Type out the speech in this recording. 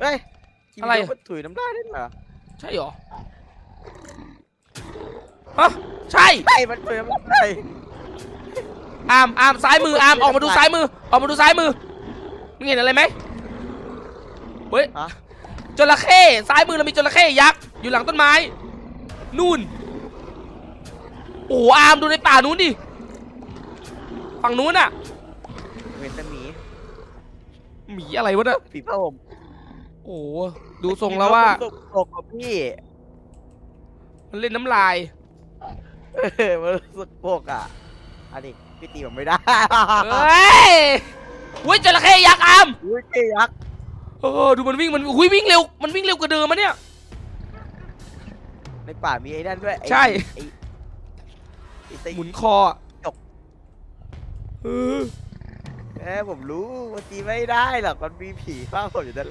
เฮ้ยกินอะไร เดี๋ยวมันถุยน้ำได้ด้วยเหรอใช่เหรอฮะใช่ใช่มันถุยน้ำได้อามอามซ้ายมืออามออกมาดูซ้ายมือ ออกมาดูซ้ายมือมึงเห็นอะไรไหมเฮ้ยฮะจระเข้ซ้ายมือเรามีจระเข้ยักษ์อยู่หลังต้นไม้นู่นโอ้โหอามดูในป่านู้นดิฝั่งนู้นอะเวนแต่หมีหมีอะไรวะเนี่ยผีผ้าห่ม โอ้โหดูทรงแล้วว่าตกตกกับพี่มันเล่นน้ำลาย เออมันรู้สึกโปกอะ อันนี้พี่ตีผมไม่ได้เฮ้ยอุ้ยจระเข้ยักษ์อามอุ้ยเจ๊ยักษ์เออดูมันวิ่งมันอุ้ยวิ่งเร็วมันวิ่งเร็วกว่าเดิมมะเนี่ย ในป่ามีไอ้นั่นด้วยไอ้ใช่ ไอ้ไอ้ไอ้หมุนคออะจกเออ เออผมรู้ว่าตีไม่ได้หรอกมันมีผีเฝ้าผมอยู่ด้าน